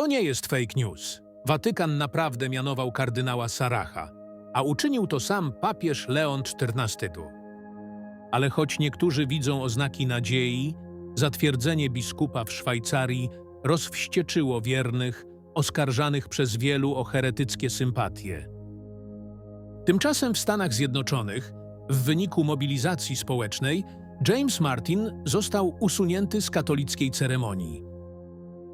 To nie jest fake news. Watykan naprawdę mianował kardynała Saracha, a uczynił to sam papież Leon XIV. Ale choć niektórzy widzą oznaki nadziei, zatwierdzenie biskupa w Szwajcarii rozwścieczyło wiernych, oskarżanych przez wielu o heretyckie sympatie. Tymczasem w Stanach Zjednoczonych, w wyniku mobilizacji społecznej, James Martin został usunięty z katolickiej ceremonii.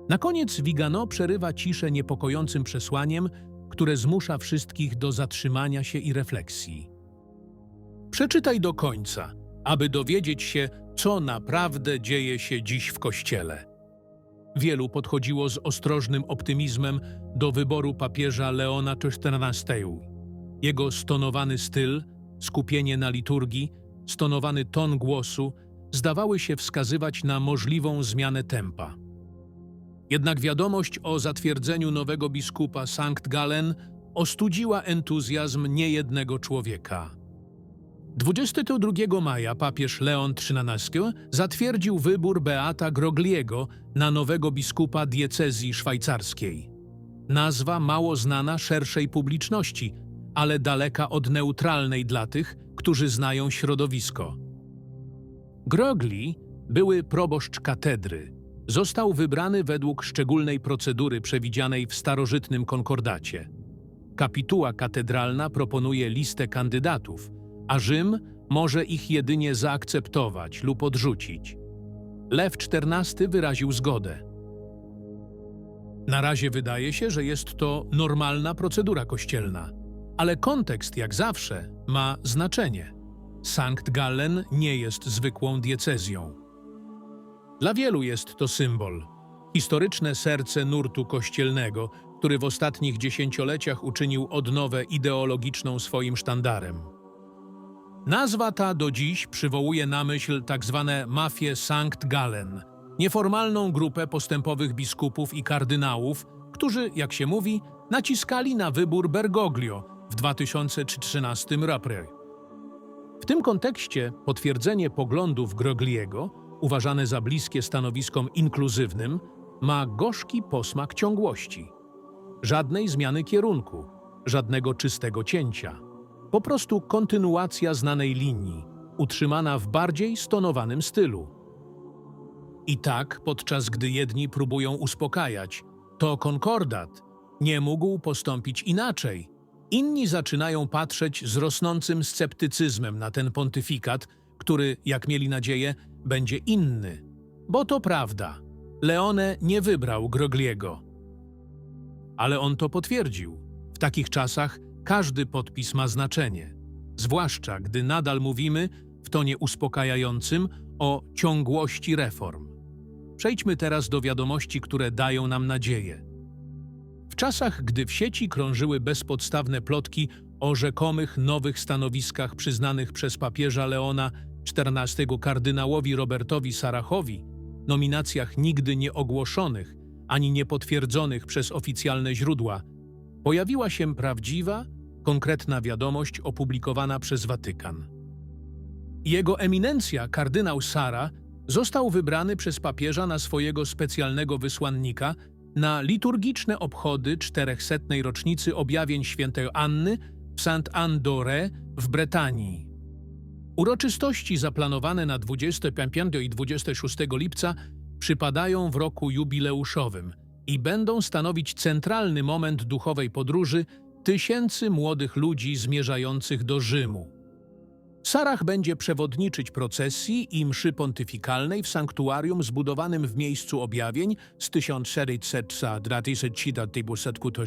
Na koniec Vigano przerywa ciszę niepokojącym przesłaniem, które zmusza wszystkich do zatrzymania się i refleksji. Przeczytaj do końca, aby dowiedzieć się, co naprawdę dzieje się dziś w Kościele. Wielu podchodziło z ostrożnym optymizmem do wyboru papieża Leona XIV. Jego stonowany styl, skupienie na liturgii, stonowany ton głosu zdawały się wskazywać na możliwą zmianę tempa. Jednak wiadomość o zatwierdzeniu nowego biskupa Sankt Gallen ostudziła entuzjazm niejednego człowieka. 22 maja papież Leon XIII zatwierdził wybór Beata Grogliego na nowego biskupa diecezji szwajcarskiej. Nazwa mało znana szerszej publiczności, ale daleka od neutralnej dla tych, którzy znają środowisko. Grogli, były proboszcz katedry, został wybrany według szczególnej procedury przewidzianej w starożytnym konkordacie. Kapituła katedralna proponuje listę kandydatów, a Rzym może ich jedynie zaakceptować lub odrzucić. Lew XIV wyraził zgodę. Na razie wydaje się, że jest to normalna procedura kościelna, ale kontekst, jak zawsze, ma znaczenie. Sankt Gallen nie jest zwykłą diecezją. Dla wielu jest to symbol, historyczne serce nurtu kościelnego, który w ostatnich dziesięcioleciach uczynił odnowę ideologiczną swoim sztandarem. Nazwa ta do dziś przywołuje na myśl tzw. mafię Sankt Gallen, nieformalną grupę postępowych biskupów i kardynałów, którzy, jak się mówi, naciskali na wybór Bergoglio w 2013 roku. W tym kontekście potwierdzenie poglądów Grogliego, uważane za bliskie stanowiskom inkluzywnym, ma gorzki posmak ciągłości. Żadnej zmiany kierunku, żadnego czystego cięcia. Po prostu kontynuacja znanej linii, utrzymana w bardziej stonowanym stylu. I tak, podczas gdy jedni próbują uspokajać, to konkordat nie mógł postąpić inaczej. Inni zaczynają patrzeć z rosnącym sceptycyzmem na ten pontyfikat, który, jak mieli nadzieję, będzie inny. Bo to prawda, Leone nie wybrał Grogliego. Ale on to potwierdził. W takich czasach każdy podpis ma znaczenie, zwłaszcza gdy nadal mówimy w tonie uspokajającym o ciągłości reform. Przejdźmy teraz do wiadomości, które dają nam nadzieję. W czasach, gdy w sieci krążyły bezpodstawne plotki o rzekomych nowych stanowiskach przyznanych przez papieża Leona XIV kardynałowi Robertowi Sarachowi, nominacjach nigdy nie ogłoszonych ani nie potwierdzonych przez oficjalne źródła, pojawiła się prawdziwa, konkretna wiadomość opublikowana przez Watykan. Jego eminencja, kardynał Sara, został wybrany przez papieża na swojego specjalnego wysłannika na liturgiczne obchody 400. rocznicy objawień świętej Anny w Saint-Anne-d'Auray w Bretanii. Uroczystości zaplanowane na 25 i 26 lipca przypadają w roku jubileuszowym i będą stanowić centralny moment duchowej podróży tysięcy młodych ludzi zmierzających do Rzymu. Sarach będzie przewodniczyć procesji i mszy pontyfikalnej w sanktuarium zbudowanym w miejscu objawień z 1423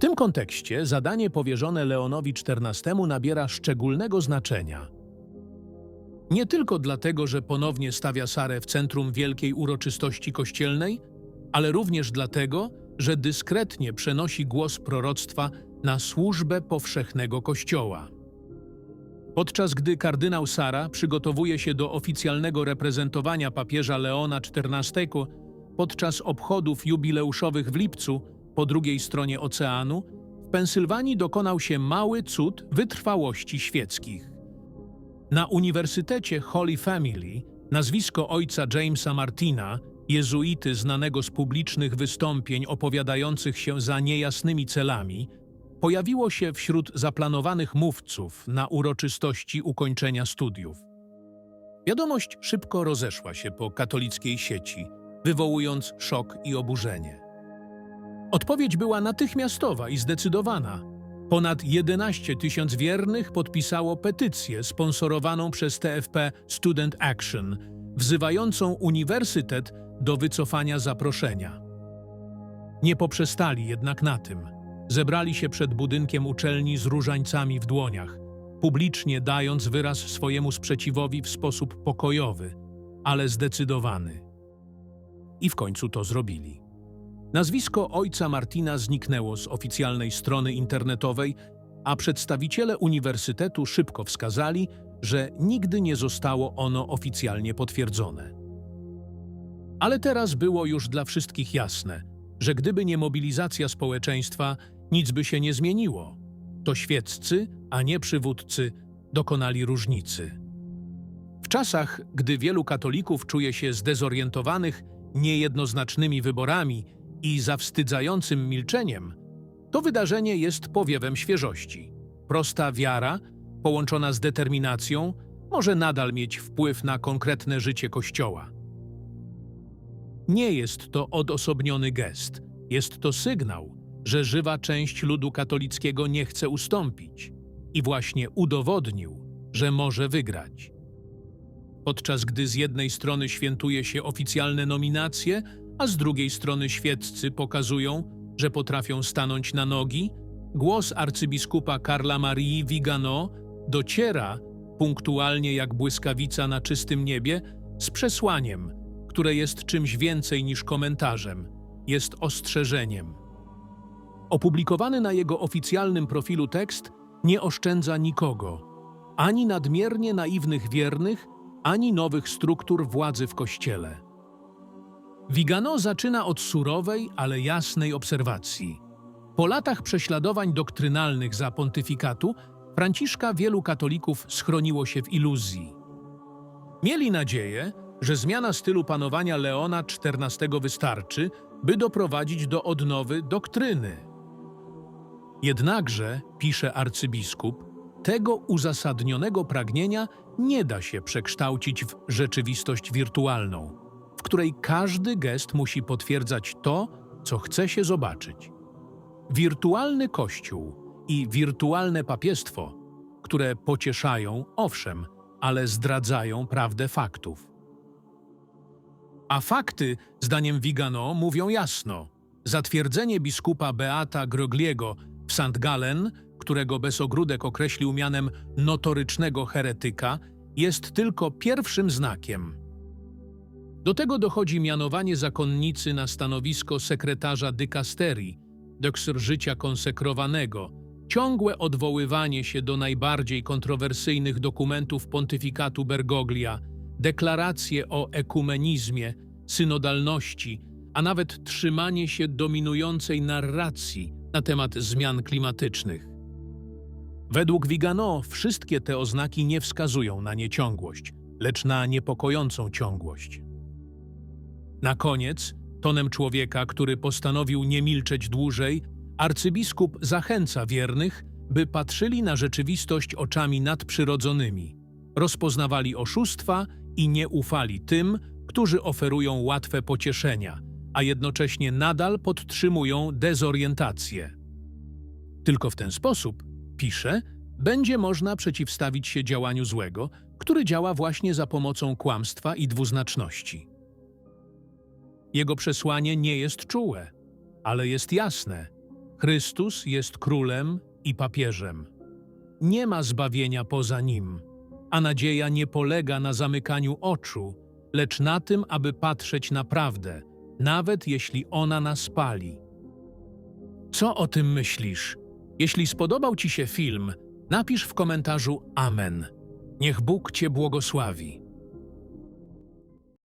W tym kontekście zadanie powierzone Leonowi XIV nabiera szczególnego znaczenia. Nie tylko dlatego, że ponownie stawia Sarę w centrum wielkiej uroczystości kościelnej, ale również dlatego, że dyskretnie przenosi głos proroctwa na służbę powszechnego Kościoła. Podczas gdy kardynał Sara przygotowuje się do oficjalnego reprezentowania papieża Leona XIV podczas obchodów jubileuszowych w lipcu po drugiej stronie oceanu, w Pensylwanii dokonał się mały cud wytrwałości świeckich. Na Uniwersytecie Holy Family nazwisko ojca Jamesa Martina jezuity znanego z publicznych wystąpień opowiadających się za niejasnymi celami, pojawiło się wśród zaplanowanych mówców na uroczystości ukończenia studiów. Wiadomość szybko rozeszła się po katolickiej sieci, wywołując szok i oburzenie. Odpowiedź była natychmiastowa i zdecydowana. Ponad 11 tysięcy wiernych podpisało petycję sponsorowaną przez TFP Student Action, wzywającą uniwersytet do wycofania zaproszenia. Nie poprzestali jednak na tym. Zebrali się przed budynkiem uczelni z różańcami w dłoniach, publicznie dając wyraz swojemu sprzeciwowi w sposób pokojowy, ale zdecydowany. I w końcu to zrobili. Nazwisko ojca Martina zniknęło z oficjalnej strony internetowej, a przedstawiciele uniwersytetu szybko wskazali, że nigdy nie zostało ono oficjalnie potwierdzone. Ale teraz było już dla wszystkich jasne, że gdyby nie mobilizacja społeczeństwa, nic by się nie zmieniło. To świeccy, a nie przywódcy, dokonali różnicy. W czasach, gdy wielu katolików czuje się zdezorientowanych niejednoznacznymi wyborami i zawstydzającym milczeniem, to wydarzenie jest powiewem świeżości. Prosta wiara, połączona z determinacją, może nadal mieć wpływ na konkretne życie Kościoła. Nie jest to odosobniony gest, jest to sygnał, że żywa część ludu katolickiego nie chce ustąpić i właśnie udowodnił, że może wygrać. Podczas gdy z jednej strony świętuje się oficjalne nominacje, a z drugiej strony świeccy pokazują, że potrafią stanąć na nogi, głos arcybiskupa Karla Marii Vigano dociera, punktualnie jak błyskawica na czystym niebie, z przesłaniem, które jest czymś więcej niż komentarzem, jest ostrzeżeniem. Opublikowany na jego oficjalnym profilu tekst nie oszczędza nikogo, ani nadmiernie naiwnych wiernych, ani nowych struktur władzy w Kościele. Vigano zaczyna od surowej, ale jasnej obserwacji. Po latach prześladowań doktrynalnych za pontyfikatu, Franciszka wielu katolików schroniło się w iluzji. Mieli nadzieję, że zmiana stylu panowania Leona XIV wystarczy, by doprowadzić do odnowy doktryny. Jednakże, pisze arcybiskup, tego uzasadnionego pragnienia nie da się przekształcić w rzeczywistość wirtualną, w której każdy gest musi potwierdzać to, co chce się zobaczyć. Wirtualny Kościół i wirtualne papiestwo, które pocieszają, owszem, ale zdradzają prawdę faktów. A fakty, zdaniem Vigano, mówią jasno. Zatwierdzenie biskupa Beata Grogliego w St. Gallen, którego Besogródek określił mianem notorycznego heretyka, jest tylko pierwszym znakiem. Do tego dochodzi mianowanie zakonnicy na stanowisko sekretarza dykasterii, doksr życia konsekrowanego, ciągłe odwoływanie się do najbardziej kontrowersyjnych dokumentów pontyfikatu Bergoglia, deklaracje o ekumenizmie, synodalności, a nawet trzymanie się dominującej narracji na temat zmian klimatycznych. Według Vigano wszystkie te oznaki nie wskazują na nieciągłość, lecz na niepokojącą ciągłość. Na koniec, tonem człowieka, który postanowił nie milczeć dłużej, arcybiskup zachęca wiernych, by patrzyli na rzeczywistość oczami nadprzyrodzonymi, rozpoznawali oszustwa i nie ufali tym, którzy oferują łatwe pocieszenia, a jednocześnie nadal podtrzymują dezorientację. Tylko w ten sposób, pisze, będzie można przeciwstawić się działaniu złego, który działa właśnie za pomocą kłamstwa i dwuznaczności. Jego przesłanie nie jest czułe, ale jest jasne. Chrystus jest królem i papieżem. Nie ma zbawienia poza nim, a nadzieja nie polega na zamykaniu oczu, lecz na tym, aby patrzeć na prawdę, nawet jeśli ona nas pali. Co o tym myślisz? Jeśli spodobał Ci się film, napisz w komentarzu Amen. Niech Bóg Cię błogosławi.